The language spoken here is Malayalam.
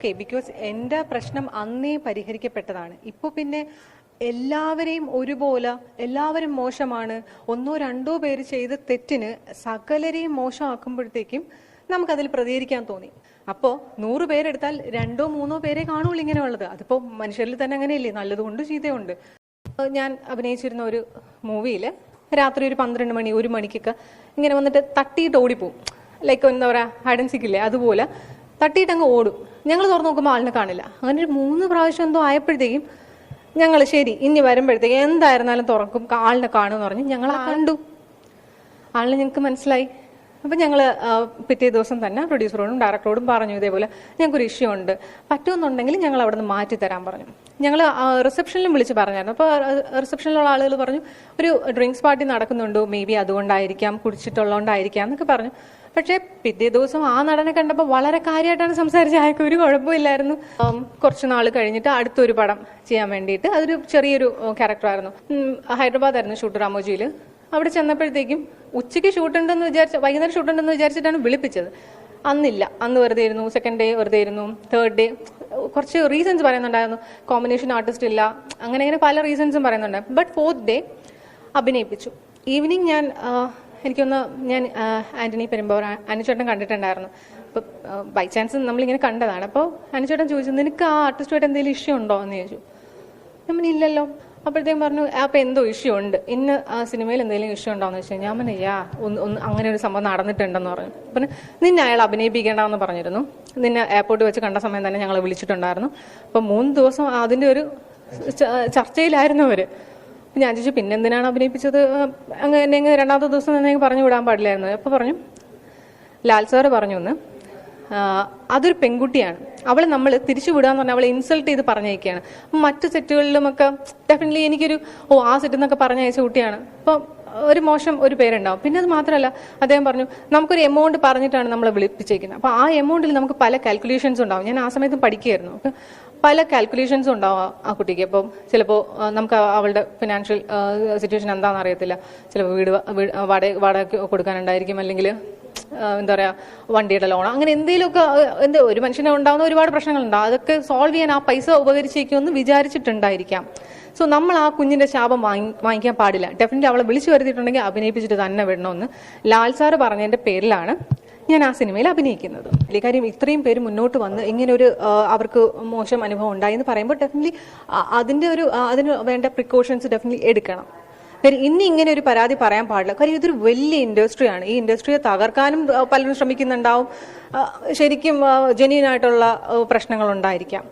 ഓക്കെ ബിക്കോസ് എന്റെ പ്രശ്നം അന്നേ പരിഹരിക്കപ്പെട്ടതാണ്. ഇപ്പോൾ പിന്നെ എല്ലാവരെയും ഒരുപോലെ എല്ലാവരും മോശമാണ് ഒന്നോ രണ്ടോ പേര് ചെയ്ത തെറ്റിന് സകലരെയും മോശമാക്കുമ്പോഴത്തേക്കും നമുക്കതിൽ പ്രതികരിക്കാൻ തോന്നി. അപ്പോൾ നൂറ് പേരെടുത്താൽ രണ്ടോ മൂന്നോ പേരെ കാണുള്ളൂ ഇങ്ങനെ ഉള്ളത്. അതിപ്പോൾ മനുഷ്യരിൽ തന്നെ അങ്ങനെയല്ലേ? നല്ലതുകൊണ്ട് ചീത്തയുണ്ട്. ഞാൻ അഭിനയിച്ചിരുന്ന ഒരു മൂവിയിൽ രാത്രി ഒരു പന്ത്രണ്ട് മണി ഒരു മണിക്കൊക്കെ ഇങ്ങനെ വന്നിട്ട് തട്ടിയിട്ട് ഓടിപ്പോവും. ലൈക്ക് എന്താ പറയുക ഹൈഡൻസിക്കില്ലേ അതുപോലെ തട്ടിയിട്ട് അങ്ങ് ഓടും. ഞങ്ങൾ തുറന്നു നോക്കുമ്പോൾ ആളിനെ കാണില്ല. അങ്ങനെ ഒരു മൂന്ന് പ്രാവശ്യം എന്തോ ആയപ്പോഴത്തേക്കും ഞങ്ങൾ ശരി ഇനി വരുമ്പോഴത്തേക്ക് എന്തായിരുന്നാലും തുറക്കും ആളിനെ കാണുമെന്ന് പറഞ്ഞ് ഞങ്ങൾ കണ്ടു. ആളിനെ ഞങ്ങൾക്ക് മനസ്സിലായി. അപ്പം ഞങ്ങൾ പിറ്റേ ദിവസം തന്നെ പ്രൊഡ്യൂസറോടും ഡയറക്ടറോടും പറഞ്ഞു ഇതേപോലെ ഞങ്ങൾക്കൊരു ഇഷ്യൂ ഉണ്ട്. പറ്റുമെന്നുണ്ടെങ്കിൽ ഞങ്ങൾ അവിടെ നിന്ന് മാറ്റി തരാൻ പറഞ്ഞു. ഞങ്ങൾ റിസപ്ഷനിലും വിളിച്ച് പറഞ്ഞായിരുന്നു. അപ്പോൾ റിസപ്ഷനിലുള്ള ആളുകൾ പറഞ്ഞു ഒരു ഡ്രിങ്ക്സ് പാർട്ടി നടക്കുന്നുണ്ടോ. മേ ബി അതുകൊണ്ടായിരിക്കാം കുടിച്ചിട്ടുള്ളതുകൊണ്ടായിരിക്കാം എന്നൊക്കെ പറഞ്ഞു. പക്ഷേ പിറ്റേ ദിവസം ആ നടനെ കണ്ടപ്പോൾ വളരെ കാര്യമായിട്ടാണ് സംസാരിച്ചത്. അയാൾക്ക് ഒരു കുഴപ്പമില്ലായിരുന്നു. കുറച്ച് നാൾ കഴിഞ്ഞിട്ട് അടുത്തൊരു പടം ചെയ്യാൻ വേണ്ടിയിട്ട് അതൊരു ചെറിയൊരു ക്യാരക്ടറായിരുന്നു ഹൈദരാബാദായിരുന്നു ഷൂട്ട് രാമോജിയിൽ അവിടെ ചെന്നപ്പോഴത്തേക്കും ഉച്ചയ്ക്ക് ഷൂട്ട് ഉണ്ടെന്ന് വിചാരിച്ച വൈകുന്നേരം ഷൂട്ട് ഉണ്ടെന്ന് വിചാരിച്ചിട്ടാണ് വിളിപ്പിച്ചത്. അന്നില്ല. അന്ന് വെറുതെ ഇരുന്നു. സെക്കൻഡ് ഡേ വെറുതെ ഇരുന്നു. തേർഡ് ഡേ കുറച്ച് റീസൺസ് പറയുന്നുണ്ടായിരുന്നു. കോമ്പിനേഷൻ ആർട്ടിസ്റ്റ് ഇല്ല. അങ്ങനെ അങ്ങനെ പല റീസൺസും പറയുന്നുണ്ടായിരുന്നു. ബട്ട് ഫോർത്ത് ഡേ അഭിനയിപ്പിച്ചു. ഈവനിങ് ഞാൻ എനിക്കൊന്ന് ഞാൻ ആന്റണി പെരുമ്പോർ അനുചേട്ടൻ കണ്ടിട്ടുണ്ടായിരുന്നു. അപ്പോൾ ബൈ ചാൻസ് നമ്മളിങ്ങനെ കണ്ടതാണ്. അപ്പോൾ അനുചേട്ടൻ ചോദിച്ചു നിനക്ക് ആ ആർട്ടിസ്റ്റുമായിട്ട് എന്തെങ്കിലും ഇഷ്യൂ ഉണ്ടോ? എന്ന് ചോദിച്ചു. നമ്മൾ ഇല്ലല്ലോ. അപ്പോഴത്തേക്കും പറഞ്ഞു അപ്പൊ എന്തോ ഇഷ്യൂ ഉണ്ട്. ഇന്ന് ആ സിനിമയിൽ എന്തെങ്കിലും ഇഷ്യൂ ഉണ്ടോന്ന് വെച്ച് കഴിഞ്ഞാൽ ഞാൻ പറഞ്ഞു യാ ഒന്ന് ഒന്ന് അങ്ങനെ ഒരു സംഭവം നടന്നിട്ടുണ്ടെന്ന് പറഞ്ഞു. പിന്നെ നിന്നെ അയാൾ അഭിനയിപ്പിക്കേണ്ടെന്ന് പറഞ്ഞിരുന്നു. നിന്നെ എയർപോർട്ടിൽ വെച്ച് കണ്ട സമയം തന്നെ ഞങ്ങൾ വിളിച്ചിട്ടുണ്ടായിരുന്നു. അപ്പൊ മൂന്ന് ദിവസം അതിന്റെ ഒരു ചർച്ചയിലായിരുന്നു അവർ. ഞാൻ ചോദിച്ചു പിന്നെ എന്തിനാണ് അഭിനയിപ്പിച്ചത്? അങ്ങനെ രണ്ടാമത്തെ ദിവസം തന്നെ പറഞ്ഞു വിടാൻ പാടില്ലായിരുന്നു. അപ്പൊ പറഞ്ഞു ലാൽ സാറ് പറഞ്ഞു ഒന്ന് അതൊരു പെൺകുട്ടിയാണ്. അവളെ നമ്മൾ തിരിച്ചു എന്ന് പറഞ്ഞാൽ അവളെ ഇൻസൾട്ട് ചെയ്ത് പറഞ്ഞയക്കുകയാണ്. മറ്റു സെറ്റുകളിലുമൊക്കെ ഡെഫിനറ്റ്ലി എനിക്കൊരു ഓ ആ സെറ്റ് എന്നൊക്കെ പറഞ്ഞയച്ച കുട്ടിയാണ്. അപ്പോൾ ഒരു മോശം ഒരു പേരുണ്ടാവും. പിന്നെ അത് മാത്രമല്ല അദ്ദേഹം പറഞ്ഞു നമുക്കൊരു എമൗണ്ട് പറഞ്ഞിട്ടാണ് നമ്മളെ വിളിപ്പിച്ചേക്കുന്നത്. അപ്പോൾ ആ എമൗണ്ടിൽ നമുക്ക് പല കാൽക്കുലേഷൻസ് ഉണ്ടാവും. ഞാൻ ആ സമയത്ത് പഠിക്കുകയായിരുന്നു. പല കാൽക്കുലേഷൻസ് ഉണ്ടാവും ആ- കുട്ടിക്ക്. അപ്പം ചിലപ്പോൾ നമുക്ക് അവളുടെ ഫിനാൻഷ്യൽ സിറ്റുവേഷൻ എന്താണെന്ന് അറിയത്തില്ല. ചിലപ്പോൾ വീട് വാടക വാടക കൊടുക്കാനുണ്ടായിരിക്കും. അല്ലെങ്കിൽ എന്താ പറയാ വണ്ടിയുടെ ലോൺ അങ്ങനെ എന്തെങ്കിലുമൊക്കെ എന്താ ഒരു മനുഷ്യനെ ഉണ്ടാകുന്ന ഒരുപാട് പ്രശ്നങ്ങളുണ്ടാവും അതൊക്കെ സോൾവ് ചെയ്യാൻ ആ പൈസ ഉപകരിച്ചേക്കുമെന്ന് വിചാരിച്ചിട്ടുണ്ടായിരിക്കാം. സോ നമ്മൾ ആ കുഞ്ഞിന്റെ ശാപം വാങ്ങി വാങ്ങിക്കാൻ പാടില്ല. ഡെഫിനറ്റ്ലി അവളെ വിളിച്ചു വരുത്തിയിട്ടുണ്ടെങ്കിൽ അഭിനയിപ്പിച്ചിട്ട് തന്നെ വിടണമെന്ന് ലാൽ സാറ് പറഞ്ഞതിന്റെ പേരിലാണ് ഞാൻ ആ സിനിമയിൽ അഭിനയിക്കുന്നത്. കാര്യം ഇത്രയും പേര് മുന്നോട്ട് വന്ന് ഇങ്ങനെ ഒരു അവർക്ക് മോശം അനുഭവം ഉണ്ടായി എന്ന് പറയുമ്പോൾ ഡെഫിനറ്റ്ലി അതിന്റെ ഒരു അതിന് വേണ്ട പ്രിക്കോഷൻസ് ഡെഫിനറ്റ്ലി എടുക്കണം. കാര്യം ഇനി ഇങ്ങനെ ഒരു പരാതി പറയാൻ പാടില്ല. കാര്യം ഇതൊരു വലിയ ഇൻഡസ്ട്രിയാണ് ഈ ഇൻഡസ്ട്രിയെ തകർക്കാനും പലരും ശ്രമിക്കുന്നുണ്ടാവും. ശരിക്കും ജെന്യൂൻ ആയിട്ടുള്ള പ്രശ്നങ്ങൾ ഉണ്ടായിരിക്കാം.